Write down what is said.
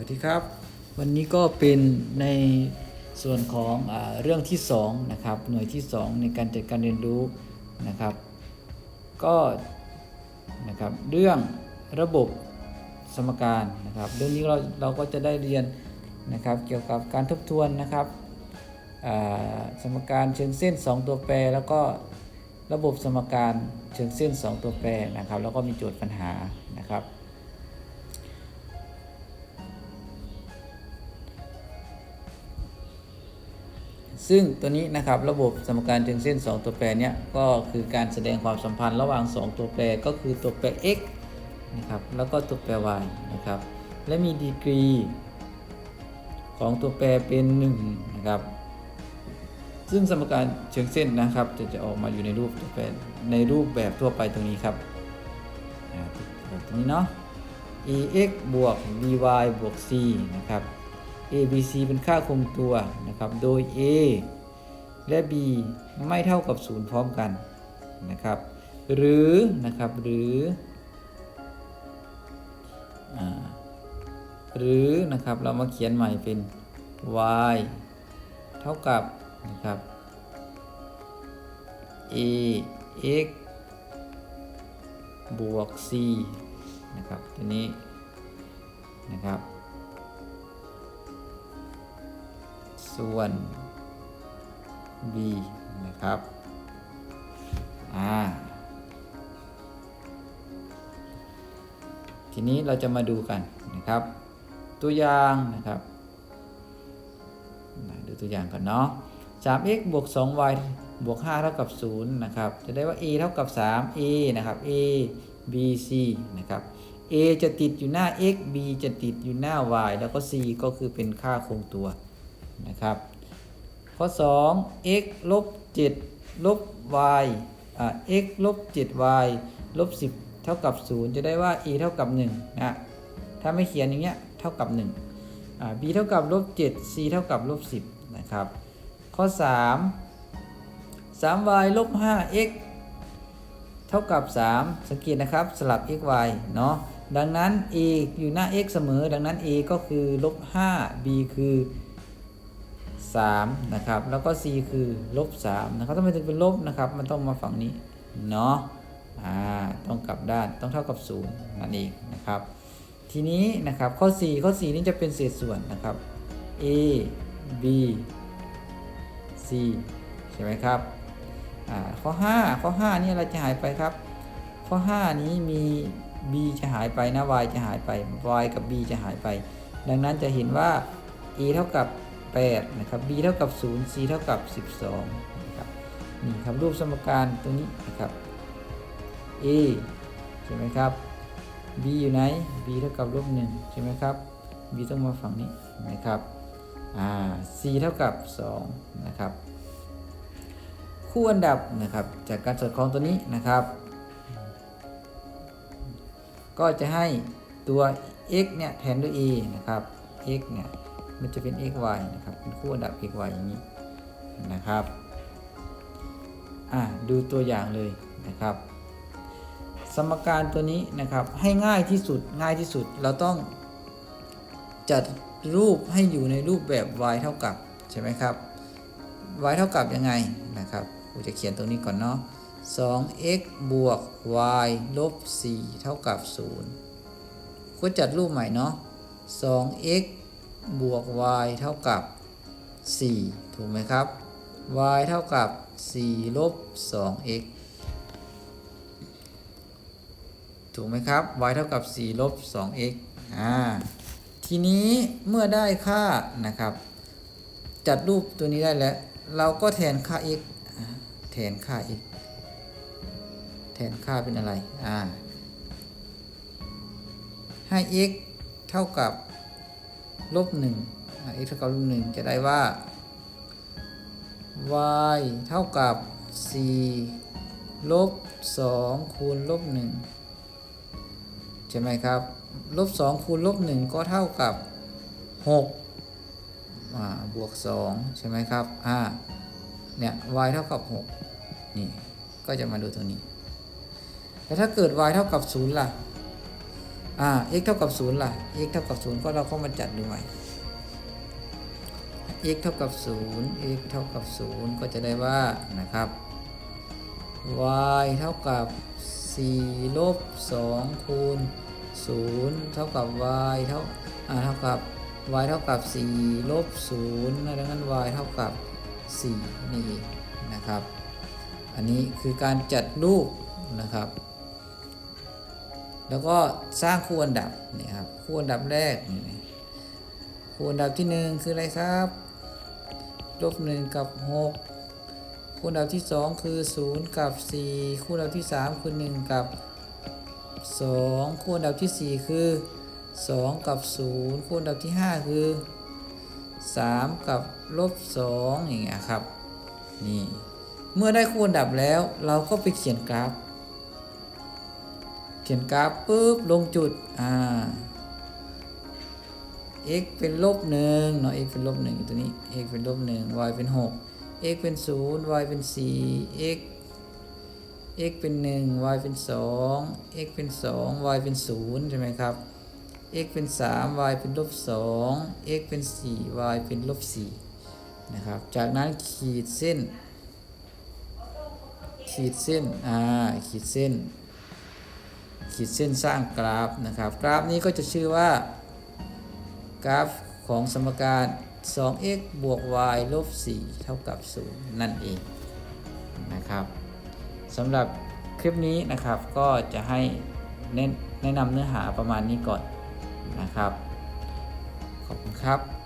วัสดีครับ วันนี้ก็เป็นในส่วนของอเรื่องที่2นะครับหน่วยที่ 2 ในการจัดการเรียนรู้นะครับ ก็นะครับเรื่องระบบสมการนะครับเรื่องนี้เราเราก็จะได้เรียนนะครับเกี่ยวกับการทบทวนนะครับสมการเชิงเส้น 2 ตัวแปร แล้วก็ระบบสมการเชิงเส้น 2 ตัวแปรนะครับ แล้วก็มีโจทย์ปัญหานะครับ ซึ่งตัวนี้นะครับระบบสมการเชิงเส้น 2 ตัวแปรเนี่ยก็คือการแสดงความสัมพันธ์ระหว่าง 2 ตัวแปรก็คือตัวแปร x นะครับแล้วก็ตัวแปร y นะครับและมีดีกรีของตัวแปรเป็น1นะครับซึ่งสมการเชิงเส้นนะครับ จะจะออกมาอยู่ในรูปตัวแปรในรูปแบบทั่วไปตรงนี้ครับแบบตรงนี้เนาะ ax บวก by บวก c นะครับ a b c เป็นค่าคงตัวนะครับ โดย a และ b ไม่เท่ากับ 0 พร้อมกันนะครับ หรือนะครับหรือหรือนะครับเรามาเขียนใหม่เป็น y เท่ากับนะครับ a x บวก c นะครับตัวนี้นะครับ ส่วน b นะครับอ่าทีนี้เราจะมาดูกันนะครับ ตัวอย่างนะครับมาดูตัวอย่างกันเนาะ 3x บวก 2y บวก 5 เท่ากับ 0 นะครับ จะได้ว่า a เท่ากับ 3 a นะครับ a b c นะครับ a จะติดอยู่หน้า x b จะติดอยู่หน้า y แล้วก็ c ก็คือเป็นค่าคงตัว นะครับ ข้อ 2 x ลบ7ลบ y อ่า x ลบ 7 y ลบ 10 เท่ากับ 0 จะได้ว่า e เท่ากับ1นะถ้าไม่เขียนอย่างเงี้ยเท่ากับ1อ่า b เท่ากับลบ7 c เท่ากับลบ 10 นะครับ ข้อ 3 3y ลบ 5x เท่ากับ 3 สังเกตนะครับสลับ x y เนาะดังนั้น a อยู่หน้า x เสมอ ดังนั้น a ก็คือลบ 5 b คือ 3นะครับแล้วก็ c คือลบ3นะครับทำไมถึงเป็นลบนะครับมันต้องมาฝั่งนี้เนาะอ่าต้องกลับด้านต้องเท่ากับ0นั่นเองนะครับทีนี้นะครับข้อ 4 ข้อ 4 นี่จะเป็นเศษส่วนนะครับ a b c ใช่ไหมครับอ่าข้อ 5 ข้อ 5 นี่อะไรจะหายไปครับ ข้อ 5 นี้มี b จะหายไปนะ y จะหายไป y กับ b จะหายไป ดังนั้นจะเห็นว่า a เท่ากับ 8นะครับ b เท่ากับ 0 c เท่ากับ 12นะครับนี่ครับรูปสมการตรงนี้นะครับ a ใช่ไหมครับ b อยู่ไหน b เท่ากับลบ1ใช่ไหมครับ b ต้องมาฝั่งนี้เห็นไหมครับอ่า c เท่ากับ 2 นะครับ คู่อันดับนะครับจากการสอดคล้องตัวนี้นะครับ ก็จะให้ตัว x เนี่ยแทนด้วย a นะครับ x เนี่ย มันจะเป็น x y นะครับ เป็นคู่อันดับ x y อย่างนี้นะครับ อ่าดูตัวอย่างเลยนะครับ สมการตัวนี้นะครับให้ง่ายที่สุดง่ายที่สุดเราต้องจัดรูปให้อยู่ในรูปแบบ y เท่ากับใช่ไหมครับ y เท่ากับยังไงนะครับกูจะเขียนตรงนี้ก่อนเนาะ 2x บวก y ลบ 4 เท่ากับ 0 ก็จัดรูปใหม่เนาะ 2x บวก y เท่ากับ 4 ถูกไหมครับ y เท่ากับ 4 ลบ 2x ถูกไหมครับ y เท่ากับ 4 ลบ 2x อ่า ทีนี้เมื่อได้ค่านะครับ จัดรูปตัวนี้ได้แล้ว เราก็แทนค่า x แทนค่า x แทนค่าเป็นอะไร อ่า ให้ x เท่ากับ ลบ1อ่า x เท่ากับลบ1จะได้ว่า y เท่ากับ 4 ลบ 2 คูณลบ1ใช่ไหมครับ ลบ 2 คูณลบ 1 ก็เท่ากับ 6 บวก 2 ใช่ไหมครับอ่าเนี่ย y เท่ากับ 6 นี่ ก็จะมาดูตัวนี้ แต่ถ้าเกิด y เท่ากับ 0 ล่ะ อ่า x เท่ากับ0ล่ะ x เท่ากับ0ก็เราก็มาจัดดูใหม่ x เท่ากับ0 x เท่ากับ0ก็จะได้ว่านะครับ y เท่ากับ4ลบ2คูณ0เท่ากับ y เท่าอ่าเท่ากับ y เท่ากับ4ลบ0นะดังนั้น y เท่ากับ4นี่เองนะครับ อันนี้คือการจัดรูปนะครับ แล้วก็สร้างคู่อันดับนี่ครับคู่อันดับแรกคู่อันดับที่หนึ่งคืออะไรครับลบหนึ่งกับหกคู่อันดับที่สองคือศูนย์กับสี่คู่อันดับที่สามคือหนึ่งกับสองคู่อันดับที่สี่คือสองกับศูนย์คู่อันดับที่ห้าคือสามกับลบสองอย่างเงี้ยครับนี่เมื่อได้คู่อันดับแล้วเราก็ไปเขียนกราฟ ขียนกราฟปุ๊บลงจุดอ่า x เป็นลบหนึ่งเนาะ x เป็นลบหนึ่งอยู่ตัวนี้ x เป็นลบหนึ่ง y เป็นหก x เป็นศูนย์ y เป็นสี่ x x เป็นหนึ่ง y เป็นสอง x เป็นสอง y เป็นศูนย์ใช่ไหมครับ x เป็นสาม y เป็นลบสอง x เป็นสี่ y เป็นลบสี่นะครับ จากนั้นขีดเส้น ขีดเส้น อ่า ขีดเส้น ขีดเส้นสร้างกราฟนะครับ กราฟนี้ก็จะชื่อว่า กราฟของสมการ 2x บวก y ลบ 4 เท่ากับ 0 นั่นเองนะครับสำหรับคลิปนี้นะครับก็จะให้แนะแนะนำเนื้อหาประมาณนี้ก่อนนะครับ ขอบคุณครับ